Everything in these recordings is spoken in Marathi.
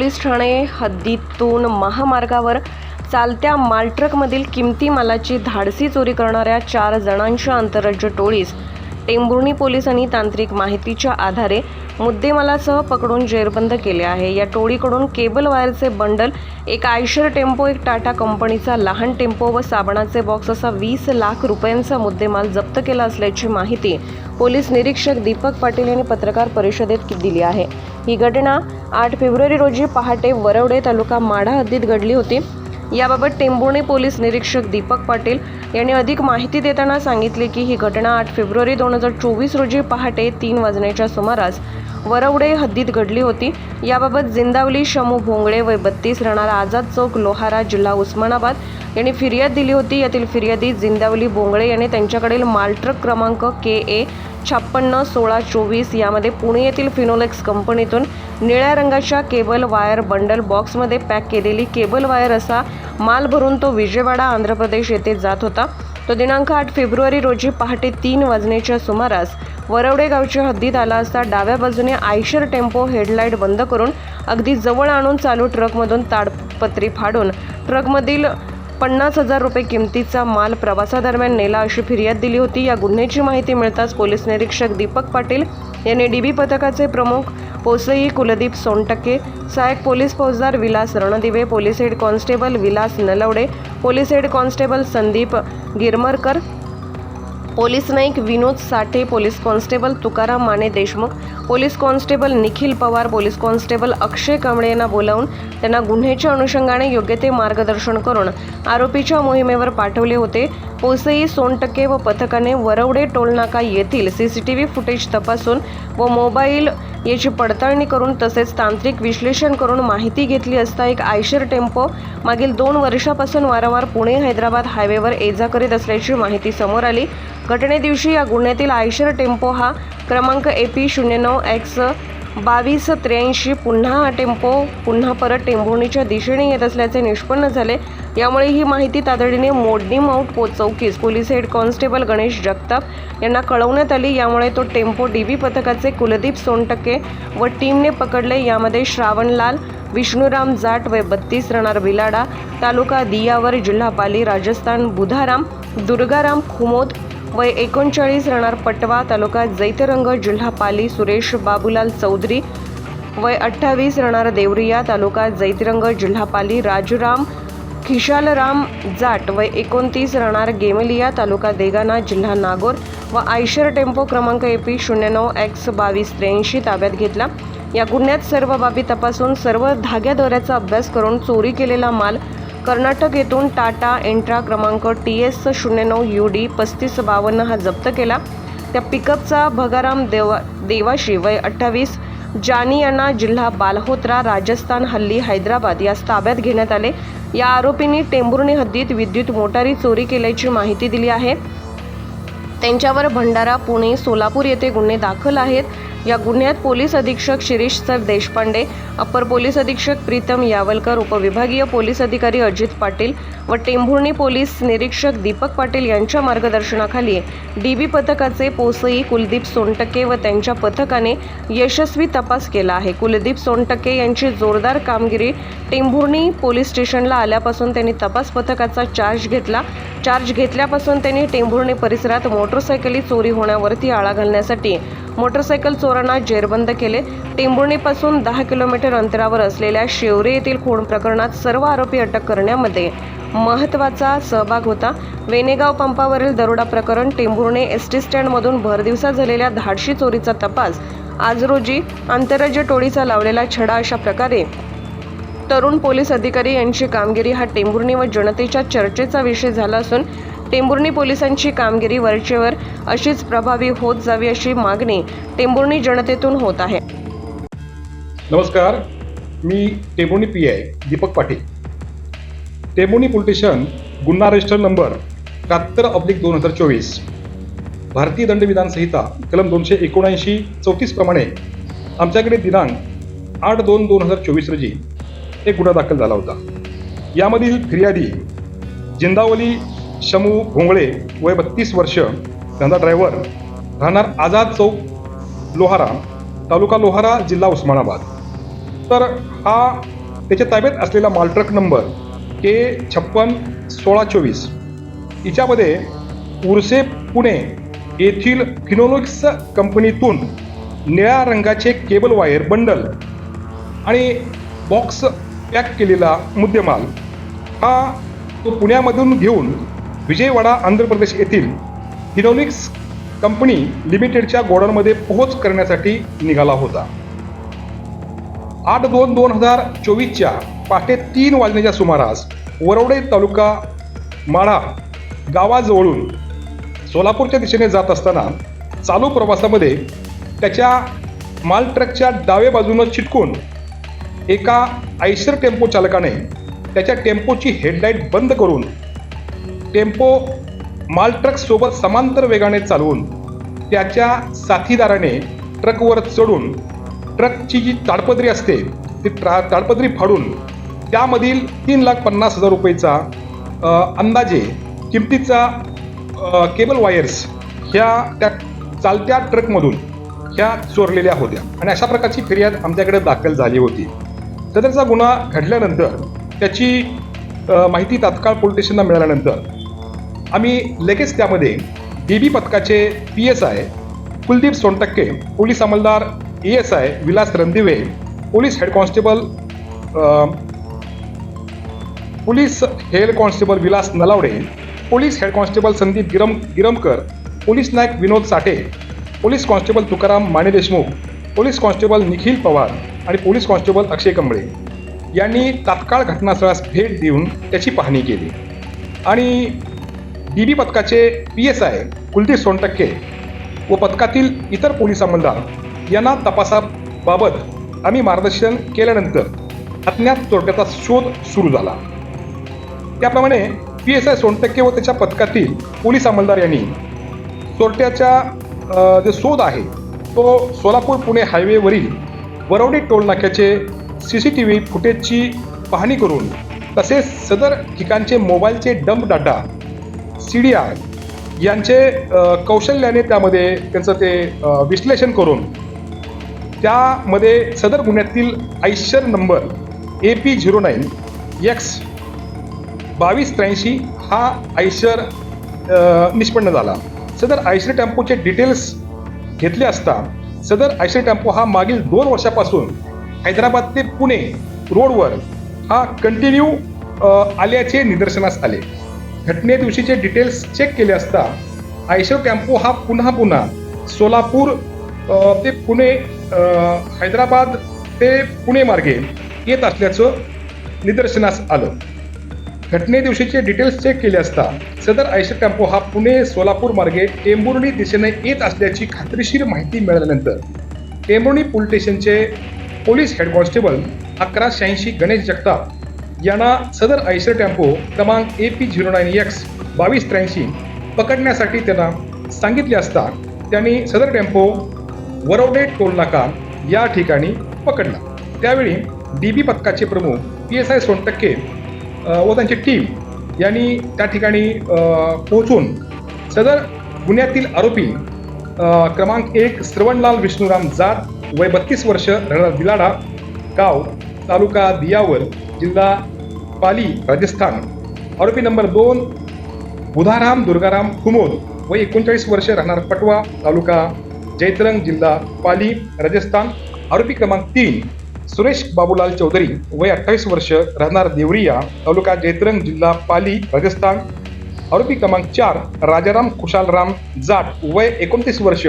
पोलीस ठाणे हद्दीतून महामार्गावर चालत्या मालट्रकमधील किमती मालाची धाडसी चोरी करणाऱ्या चार जणांच्या आंतरराज्य टोळीस टेंभुर्णी पोलिसांनी तांत्रिक माहितीच्या आधारे मुद्देमालासह पकडून जेरबंद केले आहे. या टोळीकडून केबल वायरचे बंडल एक आयशर टेम्पो एक टाटा कंपनीचा लहान टेम्पो व साबणाचे बॉक्स असा वीस लाख रुपयांचा मुद्देमाल जप्त केला असल्याची माहिती पोलीस निरीक्षक दीपक पाटील यांनी पत्रकार परिषदेत दिली आहे. ही घटना आठ फेब्रुवारी रोजी पहाटे वरवडे तालुका माढा हद्दीत घडली होती. याबाबत टेंभुर्णी पोलीस निरीक्षक दीपक पाटील यांनी अधिक माहिती देताना सांगितले की ही घटना आठ फेब्रुवारी दोन हजार चोवीस रोजी पहाटे तीन वाजण्याच्या सुमारास वरवडे हद्दीत घडली होती. याबाबत जिंदावली शमू भोंगळे वय बत्तीस राहणारा आझाद चौक लोहारा जिल्हा उस्मानाबाद यांनी फिर्याद दिली होती. यातील फिर्यादी जिंदावली बोंगळे यांनी त्यांच्याकडील मालट्रक क्रमांक के ए छप्पन्न सोळा चोवीस यामध्ये पुणे येथील फिनोलेक्स कंपनीतून निळ्या रंगाच्या केबल वायर बंडल बॉक्समध्ये पॅक केलेली केबल वायर असा माल भरून तो विजयवाडा आंध्र प्रदेश येथे जात होता. तो दिनांक आठ फेब्रुवारी रोजी पहाटे तीन वाजण्याच्या सुमारास वरवडे गावच्या हद्दीत आला असता डाव्या बाजूने आयशर टेम्पो हेडलाईट बंद करून अगदी जवळ आणून चालू ट्रकमधून ताडपत्री फाडून ट्रकमधील पन्नास हजार रुपये किमतीचा माल प्रवासादरम्यान नेला अशी फिर्याद दिली होती. या गुन्ह्याची माहिती मिळताच पोलीस निरीक्षक दीपक पाटील यांनी डीबी पथकाचे प्रमुख पोसई कुलदीप सोनटक्के सहाय्यक पोलीस फौजदार Vilas Randive police head constable Vilas Nalawade police head constable Sandeep Girmarkar police naik Vinod Sathe police constable Tukaram Mane Deshmukh police constable Nikhil Pawar police constable Akshay Kamble यांना बोलावून त्यांना गुन्ह्याच्या अनुषंगाने योग्य ते मार्गदर्शन करून आरोपीच्या मोहिमेवर पाठवले होते. पोसई सोनटक्के व पथकाने वरवडे टोलनाका येथील सीसीटीव्ही फुटेज तपासून व मोबाईल याची पडताळणी करून तसेच तांत्रिक विश्लेषण करून माहिती घेतली असता एक आयशर टेम्पो मागील दोन वर्षापासून वारंवार पुणे हैदराबाद हायवेवर ये जा करीत असल्याची माहिती समोर आली. घटनेदिवशी या गुन्ह्यातील आयशर टेम्पो हा क्रमांक ए पी शून्य नऊ एक्स बावीस त्र्याऐंशी पुन्हा हा टेम्पो पुन्हा परत टेंभुर्णीच्या दिशेने येत असल्याचे निष्पन्न झाले. यामुळे ही माहिती तातडीने मोडणी माऊट पो चौकीस police head constable Ganesh Jagtap यांना कळवण्यात आली. यामुळे तो टेम्पो डीबी पथकाचे कुलदीप सोनटक्के व टीमने पकडले. यामध्ये श्रावणलाल विष्णुराम जाट व बत्तीस राहणार बिलाडा तालुका दियावर जिल्हा पाली राजस्थान बुधाराम दुर्गाराम खुमोद वय एकोणचाळीस राहणार पटवा तालुका जैतरंग जिल्हा पाली सुरेश बाबूलाल चौधरी. वय अठ्ठावीस राहणार देवरिया तालुका जैतरंग जिल्हा पाली राजूराम खिशालराम जाट. वय एकोणतीस राहणार गेमलिया तालुका देगाना जिल्हा नागोर. व आयशर टेम्पो क्रमांक ए पी शून्य नऊ एक्स बावीस त्र्याऐंशी ताब्यात घेतला. या गुन्ह्यात सर्व बाबी तपासून सर्व धाग्या दोऱ्याचा अभ्यास करून चोरी केलेला माल कर्नाटक येथून टाटा एंट्रा क्रमांक टी एस शून्य नऊ यू डी पस्तीस बावन्न हा जप्त केला. त्या पिकअपचा भगाराम देवा देवाशी वय अठ्ठावीस जानियाना जिल्हा बालहोत्रा राजस्थान हल्ली हैदराबाद यास ताब्यात घेण्यात आले. या आरोपींनी टेंभुर्णी हद्दीत विद्युत मोटारी चोरी केल्याची माहिती दिली आहे. त्यांच्यावर भंडारा पुणे सोलापूर येथे गुन्हे दाखल आहेत. या गुन्ह्यात पोलीस अधीक्षक शिरीष सर देशपांडे अपर पोलीस अधीक्षक प्रीतम यावलकर उपविभागीय पोलीस अधिकारी अजित पाटील व टेंभुर्णी पोलीस निरीक्षक दीपक पाटील यांच्या मार्गदर्शनाखाली डीबी पथकाचे पोसई कुलदीप सोनटक्के व त्यांच्या पथकाने यशस्वी तपास केला आहे. कुलदीप सोनटक्के यांची जोरदार कामगिरी टेंभुर्णी पोलीस स्टेशनला आल्यापासून त्यांनी तपास पथकाचा चार्ज घेतला. चार्ज घेतल्यापासून त्यांनी टेंभुर्णी परिसरात मोटरसायकली चोरी होण्यावरती आळा घालण्यासाठी मोटरसायकल चोरांना जेरबंद केले. टेंभुर्णीपासून दहा किलोमीटर अंतरावर असलेल्या शेवरे येथील खून प्रकरणात सर्व आरोपी अटक करण्यामध्ये महत्त्वाचा सहभाग होता. वेनेगाव पंपावरील दरोडा प्रकरण टेंभुर्णे एस टी स्टँडमधून भरदिवसा झालेल्या धाडशी चोरीचा तपास आज रोजी आंतरराज्य टोळीचा लावलेला छडा अशा प्रकारे तरुण पोलीस अधिकारी यांची कामगिरी हा टेंभुर्णी व जनतेच्या चर्चेचा विषय झाला असून टेंभुर्णी पोलिसांची कामगिरी वरचेवर अशीच प्रभावी होत जावी अशी मागणी टेंभुर्णी जनतेतून होत आहे. नमस्कार मी टेंभुर्णी पी आय दीपक पाटील. टेंबोनी पोलीस स्टेशन गुन्हा रजिस्टर नंबर एकाहत्तर अब्लिक दोन हजार चोवीस. भारतीय दंडविधान संहिता कलम दोनशे एकोणऐंशी चौतीस प्रमाणे आमच्याकडे दिनांक आठ दोन दोन हजार चोवीस रोजी एक गुन्हा दाखल झाला होता. यामधील फिर्यादी जिंदावली शमू भोंगळे वय बत्तीस वर्ष. धंदा ड्रायव्हर राहणार आझाद चौक लोहारा तालुका लोहारा जिल्हा उस्मानाबाद. तर हा त्याच्या ताब्यात असलेला मालट्रक नंबर के छप्पन सोळा चोवीस. हिच्यामध्ये उर्से पुणे येथील फिनोलॉक्स कंपनीतून निळ्या रंगाचे केबल वायर बंडल आणि बॉक्स पॅक केलेला मुद्देमाल हा तो पुण्यामधून घेऊन विजयवाडा आंध्र प्रदेश येथील फिनोलिक्स कंपनी लिमिटेडच्या गोडाऊनमध्ये पोहोच करण्यासाठी निघाला होता. आठ दोन दोन हजार चोवीसच्या पहाटे तीन वाजण्याच्या सुमारास वरवडे तालुका माढा गावाजवळून सोलापूरच्या दिशेने जात असताना चालू प्रवासामध्ये त्याच्या माल ट्रकच्या डाव्या बाजूनं चिटकून एका आयशर टेम्पो चालकाने त्याच्या टेम्पोची हेडलाईट बंद करून टेम्पो माल ट्रक सोबत समांतर वेगाने चालवून त्याच्या साथीदाराने ट्रकवर चढून ट्रकची जी ताडपदरी असते ती ट्रा ताडपदरी फाडून त्यामधील तीन लाख पन्नास हजार रुपयेचा अंदाजे किमतीचा केबल वायर्स ह्या त्या चालत्या ट्रकमधून ह्या चोरलेल्या होत्या. आणि अशा प्रकारची फिर्याद आमच्याकडे दाखल झाली होती. सदरचा गुन्हा घडल्यानंतर त्याची माहिती तात्काळ पोलीस स्टेशनला मिळाल्यानंतर आम्ही लगेच त्यामध्ये डी बी पथकाचे P S I Kuldeep Sontakke police अंमलदार A S I Vilas Randive police head constable police head constable Vilas Nalawade police head constable Sandeep गिरम Girmkar police naik Vinod Sathe police constable Tukaram Mane Deshmukh police constable Nikhil Pawar आणि पोलीस कॉन्स्टेबल अक्षय कंबळे यांनी तात्काळ घटनास्थळास भेट देऊन त्याची पाहणी केली. आणि डी बी पथकाचे P S I Kuldeep Sontakke व पथकातील इतर पोलीस अंमलदार यांना तपासाबाबत आम्ही मार्गदर्शन केल्यानंतर अज्ञात चोरट्याचा शोध सुरू झाला. त्याप्रमाणे पी एस आय सोनटक्के व त्याच्या पथकातील पोलीस अंमलदार यांनी चोरट्याच्या जे शोध आहे तो सोलापूर पुणे हायवेवरील वरवडी टोल नाक्याचे सी सी टी व्ही फुटेजची पाहणी करून तसेच सदर ठिकाणचे मोबाईलचे dump data C D R यांचे कौशल्याने त्यामध्ये त्यांचं ते विश्लेषण करून त्यामध्ये सदर गुन्ह्यातील Eicher number A P zero nine X बावीस त्र्याऐंशी हा आयशर निष्पन्न झाला. सदर आयशर टेम्पोचे डिटेल्स घेतले असता सदर आयशर टेम्पो हा मागील दोन वर्षापासून हैदराबाद ते पुणे रोडवर हा कंटिन्यू आल्याचे निदर्शनास आले. घटने दिवशीचे डिटेल्स चेक केले असता आयशो कॅम्पो हा पुन्हा पुन्हा सोलापूर ते पुणे हैदराबाद ते पुणे मार्गे येत असल्याचं निदर्शनास आलं. घटने दिवशीचे डिटेल्स चेक केले असता सदर आयशर कॅम्पो हा पुणे सोलापूर मार्गे टेंबुर्णी दिशेने येत असल्याची खात्रीशीर माहिती मिळाल्यानंतर टेंबुर्णी पोलीस स्टेशनचे पोलीस हेड कॉन्स्टेबल अकरा शहाऐंशी गणेश जगताप यांना सदर आयशर टेम्पो क्रमांक A P zero nine X बावीस त्र्याऐंशी पकडण्यासाठी त्यांना सांगितले असता त्यांनी सदर टेम्पो वरवडे टोल नाका या ठिकाणी पकडला. त्यावेळी डी बी पथकाचे प्रमुख पी एस आय सोनटक्के व त्यांची टीम यांनी त्या ठिकाणी पोहोचून सदर गुन्ह्यातील आरोपी क्रमांक एक श्रवणलाल विष्णुराम जात वय बत्तीस वर्ष दिलाडा गाव तालुका दियावर जिल्हा पाली राजस्थान. आरोपी नंबर दोन बुधाराम दुर्गाराम कुमोद वय एकोणचाळीस वर्ष राहणार पटवा तालुका जैतरंग जिल्हा पाली राजस्थान. आरोपी क्रमांक तीन सुरेश बाबूलाल चौधरी वय अठ्ठावीस वर्ष राहणार देवरिया तालुका जैतरंग जिल्हा पाली राजस्थान. आरोपी क्रमांक चार राजाराम खुशालराम जाट वय एकोणतीस वर्ष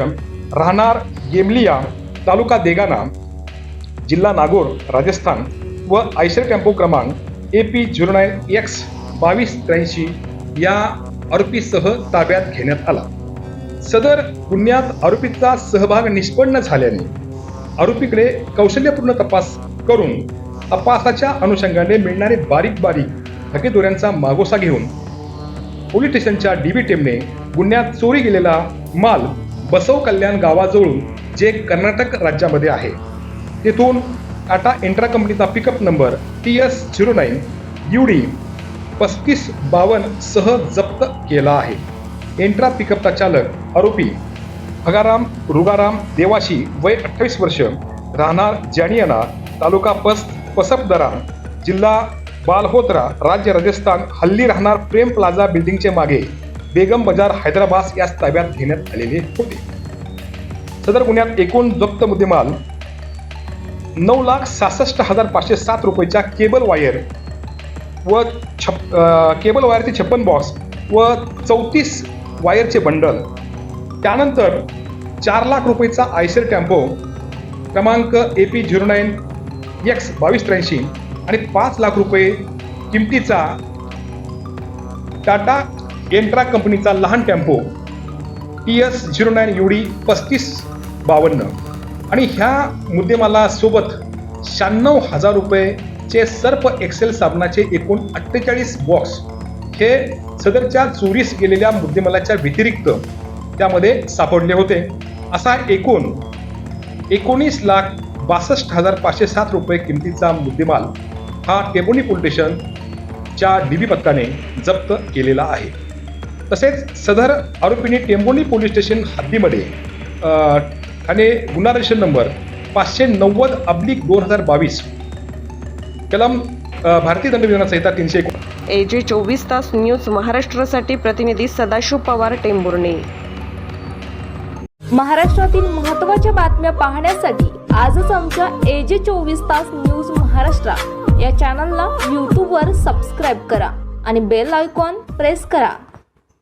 राहणार गेमलिया तालुका देगाना जिल्हा नागोर राजस्थान. व आयशर टेम्पो क्रमांक A P zero nine X बावीस त्र्याऐंशी या आरोपीसह ताब्यात घेण्यात आला. सदर गुन्ह्यात आरोपीचा सहभाग निष्पन्न झाल्याने आरोपीकडे कौशल्यपूर्ण तपास करून तपासाच्या अनुषंगाने मिळणारे बारीक बारीक थकेदोऱ्यांचा मागोसा घेऊन पोलीस स्टेशनच्या डीबी टीमने गुन्ह्यात चोरी गेलेला माल बसव कल्याण गावाजवळून जे कर्नाटक राज्यामध्ये आहे तेथून टाटा इंट्रा कंपनीचा pickup number T S zero nine U D पस्तीस बावन्न सह जप्त केला आहे. एंट्रा पिकअपचा चालक आरोपी भगाराम रुगाराम देवाशी वय अठ्ठावीस वर्ष राहणार जानियाना तालुका पस पसपदरा जिल्हा बालहोत्रा राज्य राजस्थान हल्ली राहणार प्रेम प्लाझा बिल्डिंगचे मागे बेगम बाजार हैदराबाद याच ताब्यात घेण्यात आलेले होते. सदर गुन्ह्यात एकूण जप्त मुद्देमाल नऊ लाख सहासष्ट हजार पाचशे सात रुपयेच्या केबल वायर व छप केबल वायरचे छप्पन बॉक्स व चौतीस वायरचे बंडल. त्यानंतर चार लाख रुपयेचा आयसर टॅम्पो क्रमांक A P zero nine X बावीस त्र्याऐंशी आणि पाच लाख रुपये किमतीचा टाटा एंट्रा कंपनीचा लहान tempo T S zero nine U D पस्तीस बावन्न. आणि ह्या मुद्देमाला सोबत शहाण्णव हजार रुपयेचे सर्प एक्सेल साबणाचे एकूण अठ्ठेचाळीस बॉक्स हे सदरच्या चोरीस गेलेल्या मुद्देमालाच्या व्यतिरिक्त त्यामध्ये सापडले होते. असा एकूण एकोणीस लाख बासष्ट हजार पाचशे सात रुपये किमतीचा मुद्देमाल हा टेबोनी पोलीस स्टेशनच्या डी बी पथकाने जप्त केलेला आहे. तसेच सदर आरोपीने टेंबोनी पोलीस स्टेशन हद्दीमध्ये ठाणे गुन्हा रजिस्टर नंबर पाचशे नव्वद अब्लिक दोन हजार बावीस. कलम भारतीय दंडविधान संहिता तीनशे एकोण ए जे चोवीस तास न्यूज महाराष्ट्रासाठी प्रतिनिधी सदाशिव पवार टेंभुर्णी. महाराष्ट्रातील महत्त्वाच्या बातम्या पाहण्यासाठी आजच आमच्या एजे चोवीस तास न्यूज महाराष्ट्र या चॅनलला यूट्यूबवर सबस्क्राईब करा आणि बेल आयकॉन प्रेस करा.